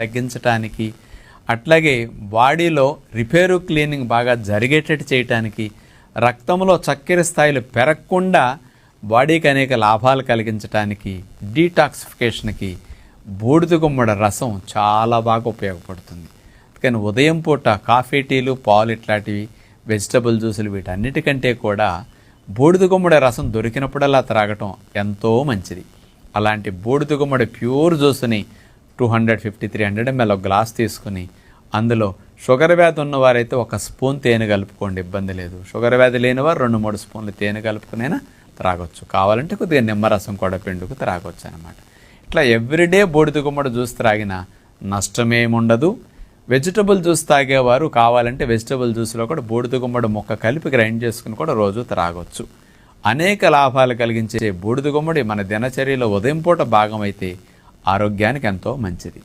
తగ్గించటానికి అట్లాగే బాడీలో repair cleaning బాగా జరిగేటట్టు చేయటానికి రక్తంలో చక్కెర స్థాయిలు పెరగకుండా బాడీకి అనేక లాభాలు కలిగించటానికి డీటాక్సిఫికేషన్కి బూడిద గుమ్మడ రసం చాలా బాగా ఉపయోగపడుతుంది. కానీ ఉదయం పూట కాఫీ టీలు పాలు ఇట్లాంటివి వెజిటబుల్ జ్యూసులు వీటన్నిటికంటే కూడా బూడిద గుమ్మడ రసం దొరికినప్పుడల్లా త్రాగటం ఎంతో మంచిది. అలాంటి బూడిద గుమ్మడి ప్యూర్ జ్యూస్ని two hundred fifty three hundred ML ఒక గ్లాస్ తీసుకుని అందులో షుగర్ వ్యాధి ఉన్నవారైతే ఒక స్పూన్ తేనె కలుపుకోండి ఇబ్బంది లేదు. షుగర్ వ్యాధి లేనివారు రెండు మూడు స్పూన్లు తేనె కలుపుకునైనా త్రాగొచ్చు. కావాలంటే కొద్దిగా నిమ్మరసం కూడా పిండుకు త్రాగొచ్చు అనమాట ఇట్లా ఎవ్రీడే బూడిద గుమ్మడి జ్యూస్ త్రాగినా నష్టమేముండదు. వెజిటబుల్ జ్యూస్ తాగేవారు కావాలంటే వెజిటబుల్ జ్యూస్లో కూడా బూడిద గుమ్మడి మొక్క కలిపి గ్రైండ్ చేసుకుని కూడా రోజు త్రాగొచ్చు. అనేక లాభాలు కలిగించే బూడిద గుమ్మడి మన దినచర్యలో ఉదయం పూట భాగమైతే ఆరోగ్యానికి ఎంతో మంచిది.